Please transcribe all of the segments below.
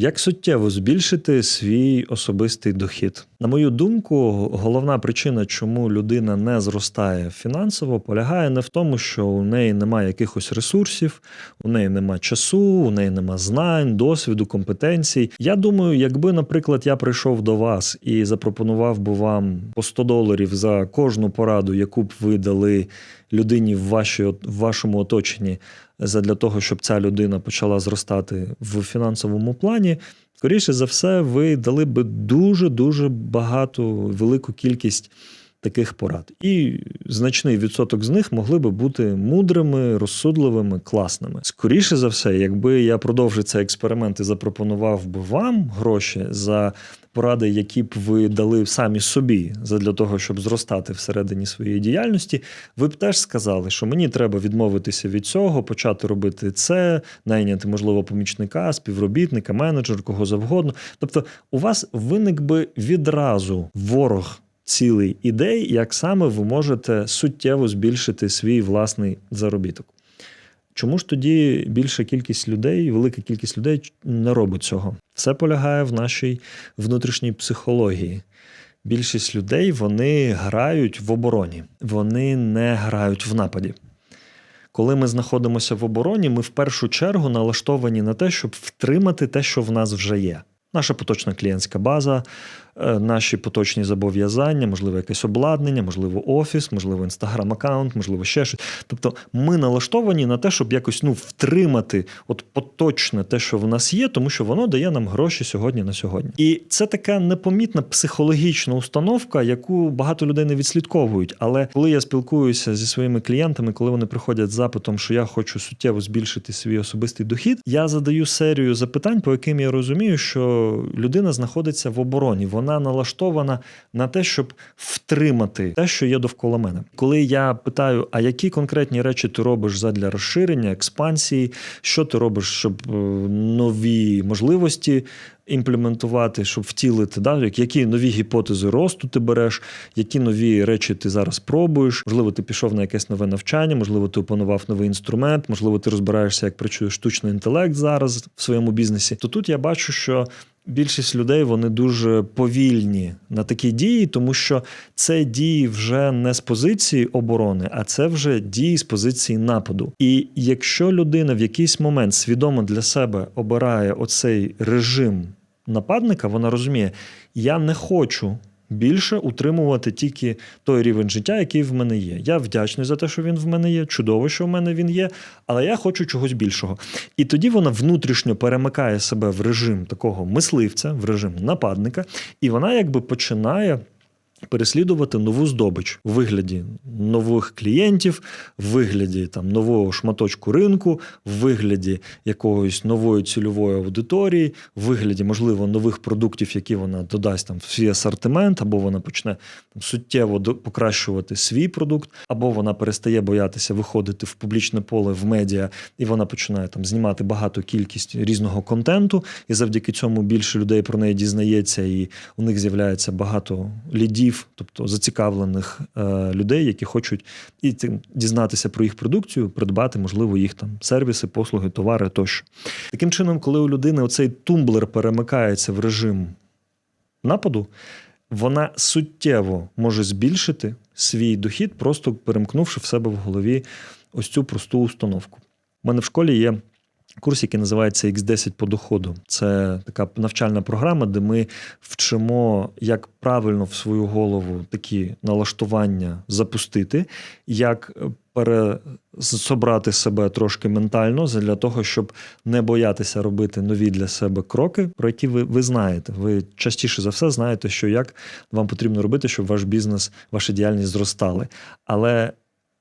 Як суттєво збільшити свій особистий дохід? На мою думку, головна причина, чому людина не зростає фінансово, полягає не в тому, що у неї немає якихось ресурсів, у неї немає часу, у неї немає знань, досвіду, компетенцій. Я думаю, якби, наприклад, я прийшов до вас і запропонував би вам по 100 доларів за кожну пораду, яку б ви дали людині в, вашій, в вашому оточенні, для того, щоб ця людина почала зростати в фінансовому плані, скоріше за все, ви дали би дуже-дуже багато, велику кількість таких порад. І значний відсоток з них могли би бути мудрими, розсудливими, класними. Скоріше за все, якби я продовжив цей експеримент і запропонував би вам гроші за поради, які б ви дали самі собі для того, щоб зростати всередині своєї діяльності, ви б теж сказали, що мені треба відмовитися від цього, почати робити це, найняти, можливо, помічника, співробітника, менеджер, кого завгодно. Тобто, у вас виник би відразу ворог. Цілий ідей, як саме ви можете суттєво збільшити свій власний заробіток. Чому ж тоді більша кількість людей, велика кількість людей не робить цього? Все полягає в нашій внутрішній психології. Більшість людей вони грають в обороні, вони не грають в нападі. Коли ми знаходимося в обороні, ми в першу чергу налаштовані на те, щоб втримати те, що в нас вже є. Наша поточна клієнтська база, наші поточні зобов'язання, можливо, якесь обладнання, можливо, офіс, можливо, інстаграм-аккаунт, можливо, ще щось. Тобто ми налаштовані на те, щоб якось ну, втримати от поточне те, що в нас є, тому що воно дає нам гроші сьогодні на сьогодні. І це така непомітна психологічна установка, яку багато людей не відслідковують. Але коли я спілкуюся зі своїми клієнтами, коли вони приходять з запитом, що я хочу суттєво збільшити свій особистий дохід, я задаю серію запитань, по яким я розумію, що людина знаходиться в обороні. Вона вона налаштована на те, щоб втримати те, що є довкола мене. Коли я питаю, а які конкретні речі ти робиш задля розширення, експансії, що ти робиш, щоб е, нові можливості. Імплементувати, щоб втілити, да, які нові гіпотези росту ти береш, які нові речі ти зараз пробуєш. Можливо, ти пішов на якесь нове навчання, можливо, ти опанував новий інструмент, можливо, ти розбираєшся, як працює штучний інтелект зараз в своєму бізнесі. То тут я бачу, що більшість людей вони дуже повільні на такі дії, тому що це дії вже не з позиції оборони, а це вже дії з позиції нападу. І якщо людина в якийсь момент свідомо для себе обирає оцей режим нападника, вона розуміє, я не хочу більше утримувати тільки той рівень життя, який в мене є. Я вдячний за те, що він в мене є. Чудово, що в мене він є, але я хочу чогось більшого. І тоді вона внутрішньо перемикає себе в режим такого мисливця, в режим нападника, і вона якби починає переслідувати нову здобич у вигляді нових клієнтів, в вигляді там нового шматочку ринку, в вигляді якоїсь нової цільової аудиторії, в вигляді, можливо, нових продуктів, які вона додасть там в свій асортимент, або вона почне там, суттєво покращувати свій продукт, або вона перестає боятися виходити в публічне поле в медіа, і вона починає там знімати багато кількість різного контенту, і завдяки цьому більше людей про неї дізнається, і у них з'являється багато лідів покупців, тобто зацікавлених е, людей, які хочуть і дізнатися про їх продукцію, придбати, можливо, їх там сервіси, послуги, товари тощо. Таким чином, коли у людини оцей тумблер перемикається в режим нападу, вона суттєво може збільшити свій дохід, просто перемкнувши в себе в голові ось цю просту установку. У мене в школі є курс, який називається X10 по доходу. Це така навчальна програма, де ми вчимо, як правильно в свою голову такі налаштування запустити, як пересобрати себе трошки ментально для того, щоб не боятися робити нові для себе кроки, про які ви ви знаєте. Ви частіше за все знаєте, що як вам потрібно робити, щоб ваш бізнес, ваша діяльність зростали. Але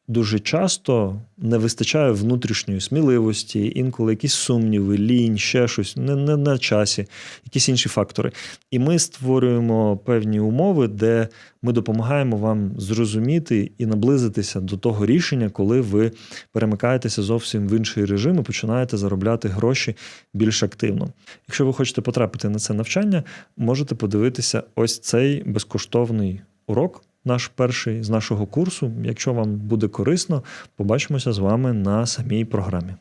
дуже часто не вистачає внутрішньої сміливості, інколи якісь сумніви, лінь, ще щось, не, не на часі, якісь інші фактори. І ми створюємо певні умови, де ми допомагаємо вам зрозуміти і наблизитися до того рішення, коли ви перемикаєтеся зовсім в інший режим і починаєте заробляти гроші більш активно. Якщо ви хочете потрапити на це навчання, можете подивитися ось цей безкоштовний урок наш перший з нашого курсу. Якщо вам буде корисно, побачимося з вами на самій програмі.